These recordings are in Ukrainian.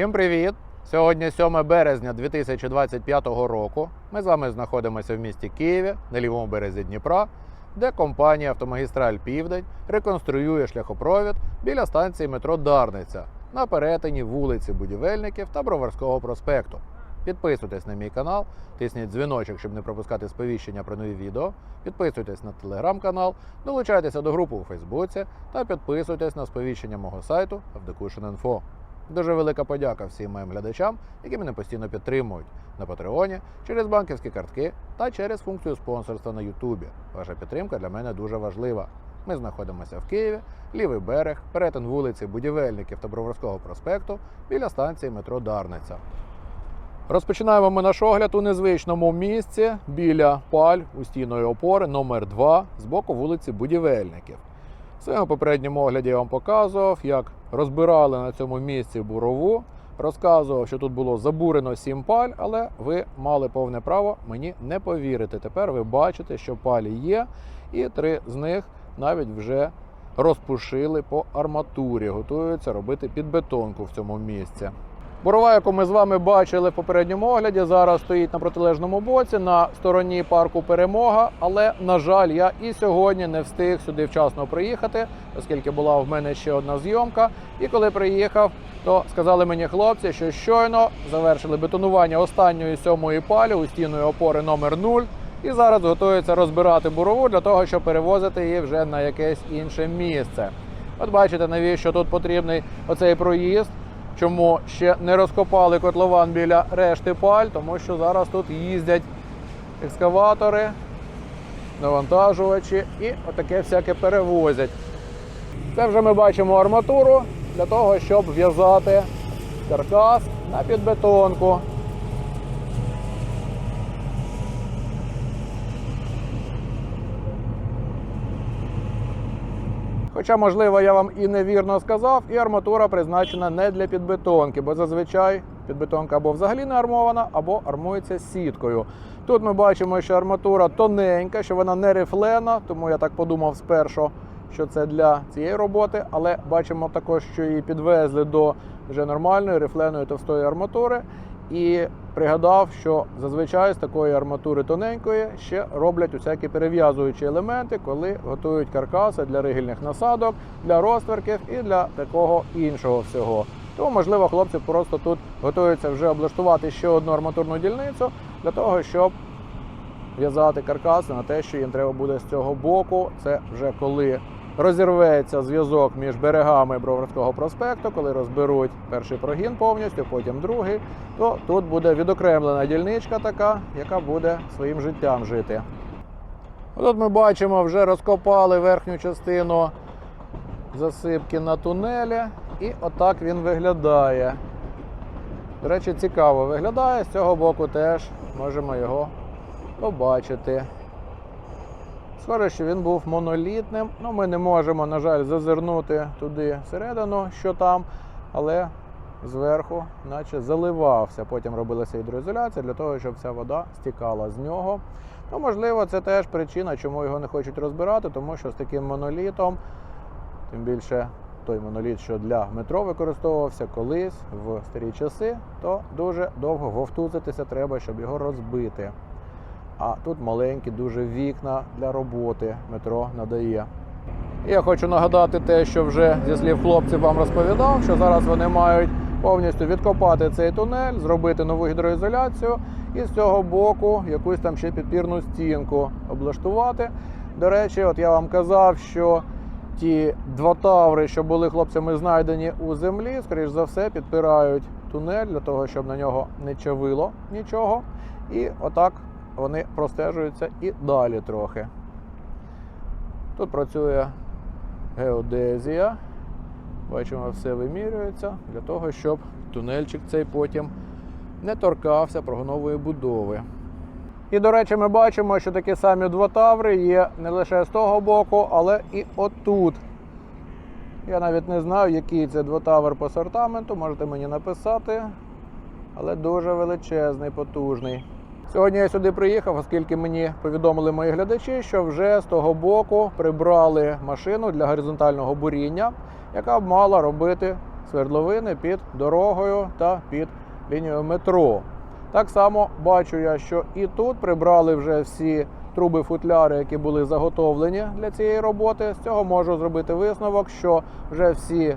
Усім привіт! Сьогодні 7 березня 2025 року. Ми з вами знаходимося в місті Києві на лівому березі Дніпра, де компанія Автомагістраль Південь реконструює шляхопровід біля станції метро Дарниця на перетині вулиці Будівельників та Броварського проспекту. Підписуйтесь на мій канал, тисніть дзвіночок, щоб не пропускати сповіщення про нові відео. Підписуйтесь на телеграм-канал, долучайтеся до групи у Фейсбуці та підписуйтесь на сповіщення мого сайту Avdecution.info. Дуже велика подяка всім моїм глядачам, які мене постійно підтримують на Патреоні, через банківські картки та через функцію спонсорства на Ютубі. Ваша підтримка для мене дуже важлива. Ми знаходимося в Києві, лівий берег, перетин вулиці Будівельників та Броварського проспекту біля станції метро Дарниця. Розпочинаємо ми наш огляд у незвичному місці біля паль у стійної опори номер 2 з боку вулиці Будівельників. Своєму попередньому огляді я вам показував, як розбирали на цьому місці бурову. Розказував, що тут було забурено сім паль, але ви мали повне право мені не повірити. Тепер ви бачите, що палі є, і три з них навіть вже розпушили по арматурі, готуються робити підбетонку в цьому місці. Бурова, яку ми з вами бачили в попередньому огляді, зараз стоїть на протилежному боці на стороні парку Перемога. Але, на жаль, я і сьогодні не встиг сюди вчасно приїхати, оскільки була в мене ще одна зйомка. І коли приїхав, то сказали мені хлопці, що щойно завершили бетонування останньої сьомої палі у стінної опори номер 0 і зараз готуються розбирати бурову для того, щоб перевозити її вже на якесь інше місце. От бачите, навіщо тут потрібний оцей проїзд. Чому ще не розкопали котлован біля решти паль? Тому що зараз тут їздять екскаватори, навантажувачі і отаке всяке перевозять. Це вже ми бачимо арматуру для того, щоб в'язати каркас на підбетонку. Хоча, можливо, я вам і невірно сказав, і арматура призначена не для підбетонки, бо зазвичай підбетонка або взагалі не армована, або армується сіткою. Тут ми бачимо, що арматура тоненька, що вона не рифлена, тому я так подумав спершу, що це для цієї роботи. Але бачимо також, що її підвезли до вже нормальної рифленої товстої арматури. І пригадав, що зазвичай з такої арматури тоненької ще роблять усякі перев'язуючі елементи, коли готують каркаси для ригільних насадок, для розтверків і для такого іншого всього. Тому, можливо, хлопці просто тут готуються вже облаштувати ще одну арматурну дільницю для того, щоб в'язати каркаси на те, що їм треба буде з цього боку. Це вже коли розірветься зв'язок між берегами Броварського проспекту, коли розберуть перший прогін повністю, потім другий, то тут буде відокремлена дільничка така, яка буде своїм життям жити. Тут ми бачимо, вже розкопали верхню частину засипки на тунелі, і отак він виглядає. До речі, цікаво виглядає. З цього боку теж можемо його побачити. Схоже, що він був монолітним. Ну, ми не можемо, на жаль, зазирнути туди всередину, що там, але зверху, наче заливався. Потім робилася гідроізоляція для того, щоб вся вода стікала з нього. Ну, можливо, це теж причина, чому його не хочуть розбирати, тому що з таким монолітом, тим більше той моноліт, що для метро використовувався колись в старі часи, то дуже довго вовтузитися треба, щоб його розбити. А тут маленькі дуже вікна для роботи метро надає. Я хочу нагадати те, що вже зі слів хлопців вам розповідав, що зараз вони мають повністю відкопати цей тунель, зробити нову гідроізоляцію і з цього боку якусь там ще підпірну стінку облаштувати. До речі, от я вам казав, що ті два таври, що були хлопцями знайдені у землі, скоріш за все, підпирають тунель для того, щоб на нього не чавило нічого. І отак вони простежуються і далі трохи. Тут працює геодезія. Бачимо, все вимірюється для того, щоб тунельчик цей потім не торкався прогонової будови. І, до речі, ми бачимо, що такі самі двотаври є не лише з того боку, але і отут. Я навіть не знаю, який це двотавр по сортаменту, можете мені написати. Але дуже величезний, потужний. Сьогодні я сюди приїхав, оскільки мені повідомили мої глядачі, що вже з того боку прибрали машину для горизонтального буріння, яка б мала робити свердловини під дорогою та під лінією метро. Так само бачу я, що і тут прибрали вже всі труби футляри, які були заготовлені для цієї роботи. З цього можу зробити висновок, що вже всі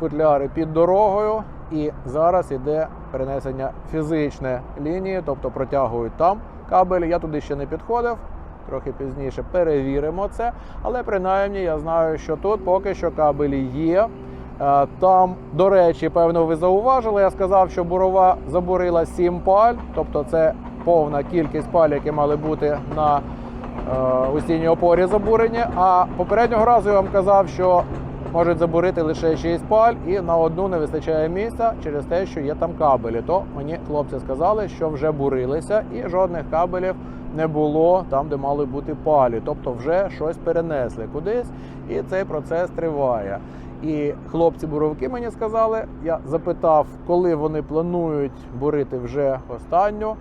футляри під дорогою, і зараз іде перенесення фізичне лінії, тобто протягують там кабель. Я туди ще не підходив. Трохи пізніше перевіримо це. Але принаймні я знаю, що тут поки що кабелі є. Е, Там, до речі, певно, ви зауважили. Я сказав, що бурова забурила 7 паль, тобто це повна кількість паль, які мали бути на е, устійній опорі забурені. А попереднього разу я вам казав, що можуть забурити лише 6 паль, і на одну не вистачає місця через те, що є там кабелі. То мені хлопці сказали, що вже бурилися, і жодних кабелів не було там, де мали бути палі. Тобто вже щось перенесли кудись, і цей процес триває. І хлопці-буровики мені сказали, я запитав, коли вони планують бурити вже останню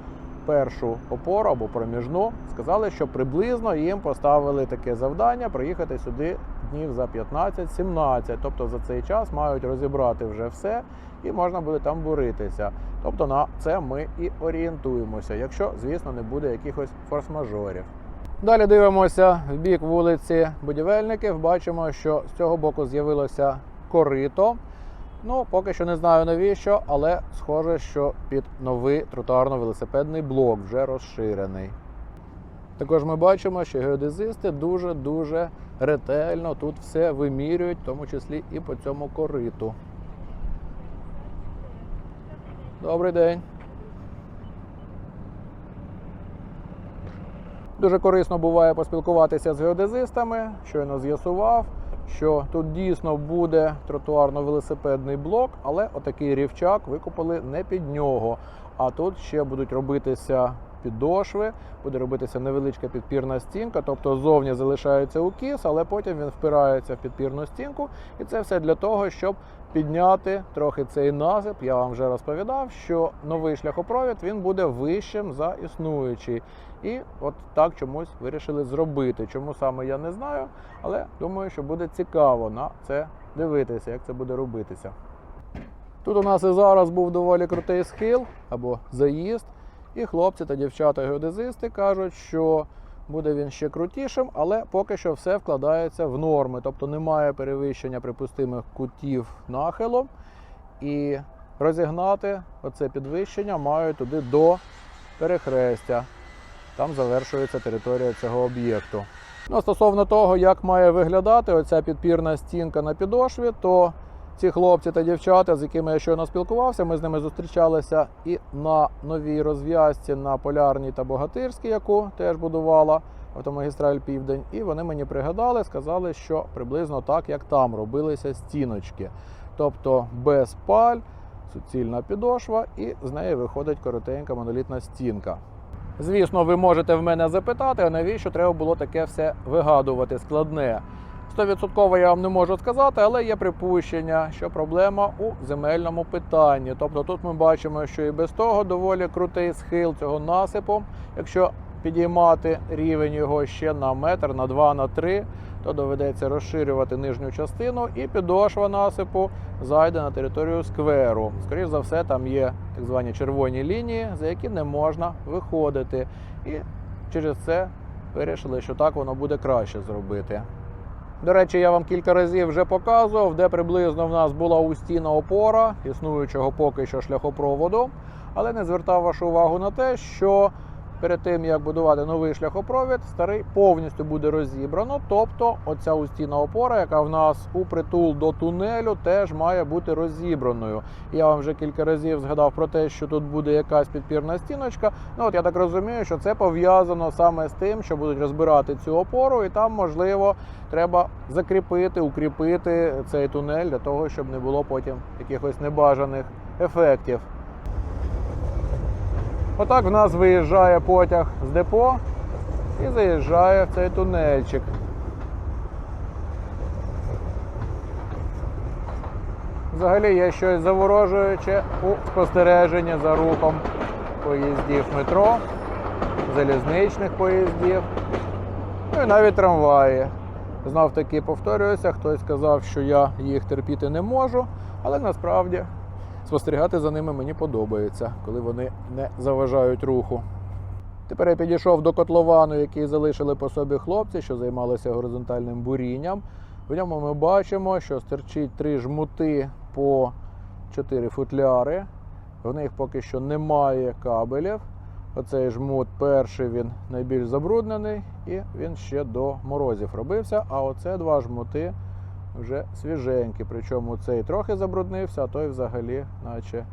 першу опору або проміжну. Сказали, що приблизно їм поставили таке завдання приїхати сюди днів за 15-17. Тобто за цей час мають розібрати вже все і можна буде там буритися. Тобто на це ми і орієнтуємося, якщо, звісно, не буде якихось форс-мажорів. Далі дивимося в бік вулиці Будівельників. Бачимо, що з цього боку з'явилося корито. Ну, поки що не знаю навіщо, але схоже, що під новий тротуарно-велосипедний блок вже розширений. Також ми бачимо, що геодезисти дуже-дуже ретельно тут все вимірюють, в тому числі і по цьому кориту. Добрий день. Дуже корисно буває поспілкуватися з геодезистами. Щойно з'ясував, що тут дійсно буде тротуарно-велосипедний блок, але отакий рівчак викопали не під нього. А тут ще будуть робитися підошви, буде робитися невеличка підпірна стінка, тобто зовні залишається укіс, але потім він впирається в підпірну стінку. І це все для того, щоб підняти трохи цей насип. Я вам вже розповідав, що новий шляхопровід він буде вищим за існуючий. І от так чомусь вирішили зробити. Чому саме я не знаю, але думаю, що буде цікаво на це дивитися, як це буде робитися. Тут у нас і зараз був доволі крутий схил або заїзд, і хлопці та дівчата-геодезисти кажуть, що буде він ще крутішим, але поки що все вкладається в норми, тобто немає перевищення припустимих кутів нахилом. І розігнати оце підвищення мають туди до перехрестя. Там завершується територія цього об'єкту. Ну, стосовно того, як має виглядати оця підпірна стінка на підошві, то ці хлопці та дівчата, з якими я щойно спілкувався, ми з ними зустрічалися і на новій розв'язці на Полярній та Богатирській, яку теж будувала автомагістраль Південь. І вони мені пригадали, сказали, що приблизно так, як там робилися стіночки. Тобто без паль, суцільна підошва, і з неї виходить коротенька монолітна стінка. Звісно, ви можете в мене запитати, а навіщо треба було таке все вигадувати складне. Стовідсотково я вам не можу сказати, але є припущення, що проблема у земельному питанні. Тобто тут ми бачимо, що і без того доволі крутий схил цього насипу. Якщо підіймати рівень його ще на метр, на два, на три, то доведеться розширювати нижню частину, і підошва насипу зайде на територію скверу. Скоріше за все, там є так звані червоні лінії, за які не можна виходити. І через це вирішили, що так воно буде краще зробити. До речі, я вам кілька разів вже показував, де приблизно в нас була устійна опора існуючого поки що шляхопроводу, але не звертав вашу увагу на те, що перед тим як будувати новий шляхопровід, старий повністю буде розібрано. Тобто, оця устійна опора, яка в нас у притул до тунелю, теж має бути розібраною. Я вам вже кілька разів згадав про те, що тут буде якась підпірна стіночка. Ну от я так розумію, що це пов'язано саме з тим, що будуть розбирати цю опору, і там можливо треба закріпити, укріпити цей тунель для того, щоб не було потім якихось небажаних ефектів. Отак в нас виїжджає потяг з депо і заїжджає в цей тунельчик. Взагалі є щось заворожуюче у спостереженні за рухом поїздів метро, залізничних поїздів, ну і навіть трамваї. Знов таки повторююся, хтось сказав, що я їх терпіти не можу, але насправді спостерігати за ними мені подобається, коли вони не заважають руху. Тепер я підійшов до котловану, який залишили по собі хлопці, що займалися горизонтальним бурінням. В ньому ми бачимо, що стирчить три жмути по 4 футляри. В них поки що немає кабелів. Оцей жмут перший він найбільш забруднений і він ще до морозів робився. А оце два жмути вже свіженькі. Причому цей трохи забруднився, а той взагалі, наче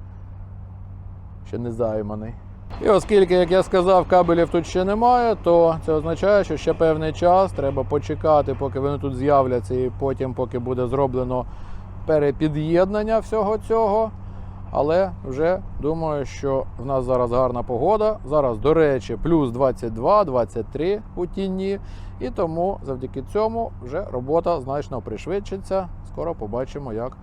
ще не займаний. І оскільки, як я сказав, кабелів тут ще немає, то це означає, що ще певний час треба почекати, поки вони тут з'являться, і потім, поки буде зроблено перепід'єднання всього цього. Але вже думаю, що в нас зараз гарна погода. Зараз, до речі, плюс 22-23 у тіні. І тому завдяки цьому вже робота значно пришвидшиться. Скоро побачимо, як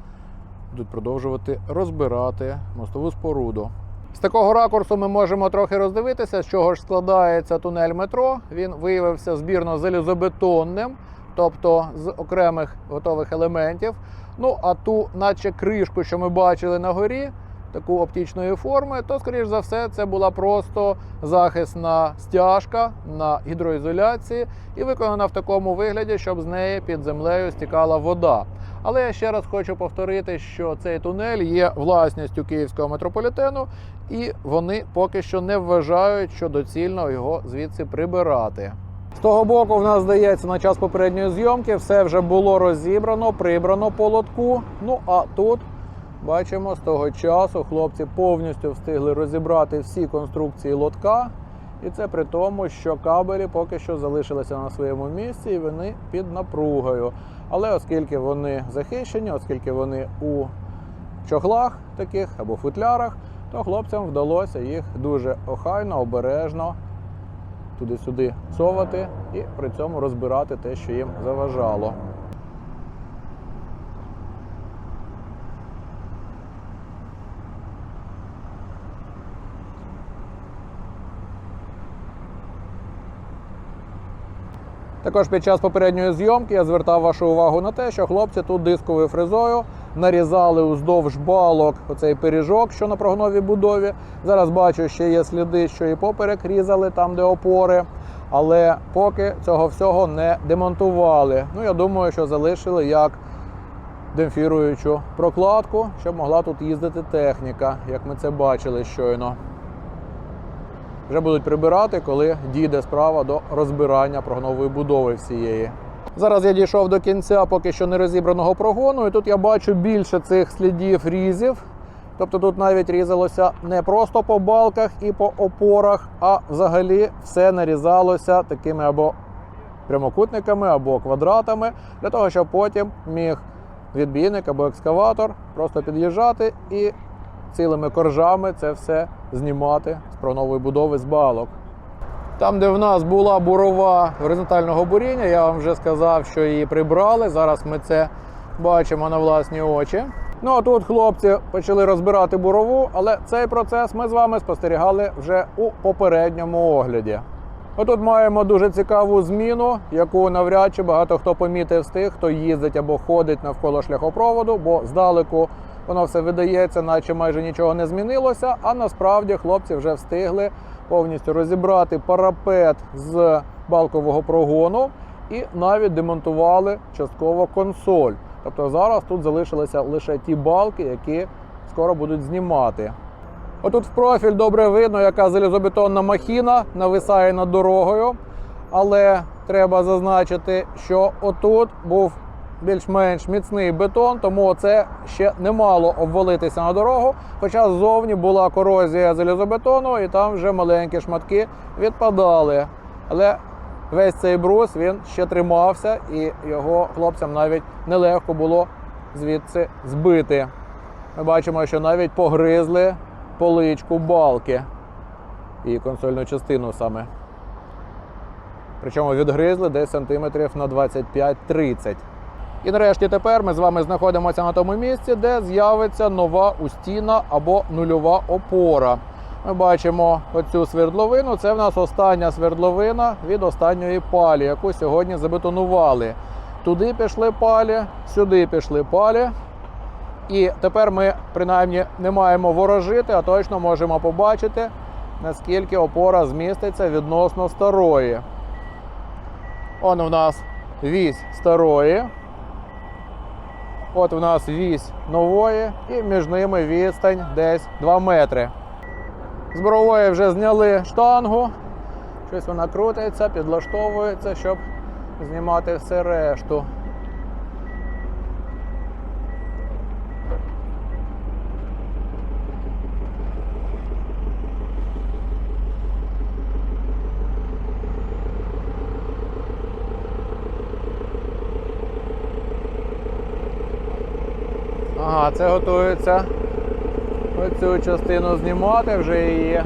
будуть продовжувати розбирати мостову споруду. З такого ракурсу ми можемо трохи роздивитися, з чого ж складається тунель метро. Він виявився збірно залізобетонним, тобто з окремих готових елементів. Ну а ту, наче кришку, що ми бачили на горі, таку оптичної форми, то, скоріш за все, це була просто захисна стяжка на гідроізоляції і виконана в такому вигляді, щоб з неї під землею стікала вода. Але я ще раз хочу повторити, що цей тунель є власністю київського метрополітену, і вони поки що не вважають, що доцільно його звідси прибирати. З того боку, в нас здається, на час попередньої зйомки все вже було розібрано, прибрано по лотку. Ну а тут бачимо, з того часу хлопці повністю встигли розібрати всі конструкції лотка. І це при тому, що кабелі поки що залишилися на своєму місці і вони під напругою. Але оскільки вони захищені, оскільки вони у чохлах таких або футлярах, то хлопцям вдалося їх дуже охайно, обережно туди-сюди совати і при цьому розбирати те, що їм заважало. Також під час попередньої зйомки я звертав вашу увагу на те, що хлопці тут дисковою фрезою нарізали уздовж балок оцей пиріжок, що на прогновій будові. Зараз бачу, ще є сліди, що і поперек різали там, де опори. Але поки цього всього не демонтували. Ну, я думаю, що залишили як демпфіруючу прокладку, щоб могла тут їздити техніка, як ми це бачили щойно. Вже будуть прибирати, коли дійде справа до розбирання прогнової будови всієї. Зараз я дійшов до кінця поки що не розібраного прогону, і тут я бачу більше цих слідів різів. Тобто тут навіть різалося не просто по балках і по опорах, а взагалі все нарізалося такими або прямокутниками, або квадратами, для того, щоб потім міг відбійник або екскаватор просто під'їжджати і цілими коржами це все знімати з прогнової будови з балок. Там, де в нас була бурова горизонтального буріння, я вам вже сказав, що її прибрали. Зараз ми це бачимо на власні очі. Ну а тут хлопці почали розбирати бурову, але цей процес ми з вами спостерігали вже у попередньому огляді. Отут маємо дуже цікаву зміну, яку навряд чи багато хто помітив з тих, хто їздить або ходить навколо шляхопроводу, бо здалеку воно все видається, наче майже нічого не змінилося. А насправді хлопці вже встигли повністю розібрати парапет з балкового прогону і навіть демонтували частково консоль. Тобто зараз тут залишилися лише ті балки, які скоро будуть знімати. Отут в профіль добре видно, яка залізобетонна махіна нависає над дорогою. Але треба зазначити, що отут був більш-менш міцний бетон, тому це ще не мало обвалитися на дорогу. Хоча ззовні була корозія залізобетону, і там вже маленькі шматки відпадали. Але весь цей брус він ще тримався, і його хлопцям навіть нелегко було звідси збити. Ми бачимо, що навіть погризли поличку балки і консольну частину саме. Причому відгризли десь сантиметрів на 25-30. І нарешті тепер ми з вами знаходимося на тому місці, де з'явиться нова устійна або нульова опора. Ми бачимо оцю свердловину. Це в нас остання свердловина від останньої палі, яку сьогодні забетонували. туди пішли палі, сюди пішли палі. І тепер ми принаймні не маємо ворожити, а точно можемо побачити, наскільки опора зміститься відносно старої. Он у нас вісь старої. От у нас вісь нової, і між ними відстань десь 2 метри. З вже зняли штангу. Щось вона крутиться, підлаштовується, щоб знімати все решту. Ага, це готується. Оцю частину знімати, вже її.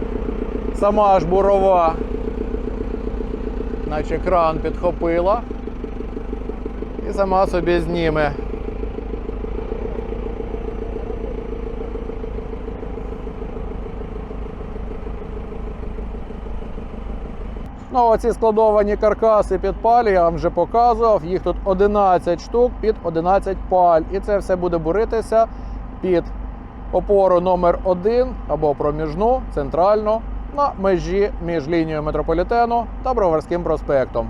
Сама ж бурова, наче кран підхопила. І сама собі зніме. Ну, оці складовані каркаси під паль, я вам вже показував. Їх тут 11 штук під 11 паль. І це все буде буритися під опору номер 1 або проміжну центральну на межі між лінією метрополітену та Броварським проспектом.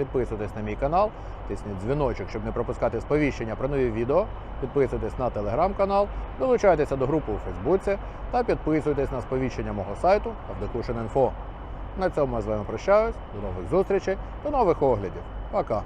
Підписуйтесь на мій канал, тисніть дзвіночок, щоб не пропускати сповіщення про нові відео. Підписуйтесь на телеграм-канал, долучайтеся до групи у Фейсбуці та підписуйтесь на сповіщення мого сайту Авдокушин.Інфо. На цьому я з вами прощаюсь. До нових зустрічей, до нових оглядів. Пока!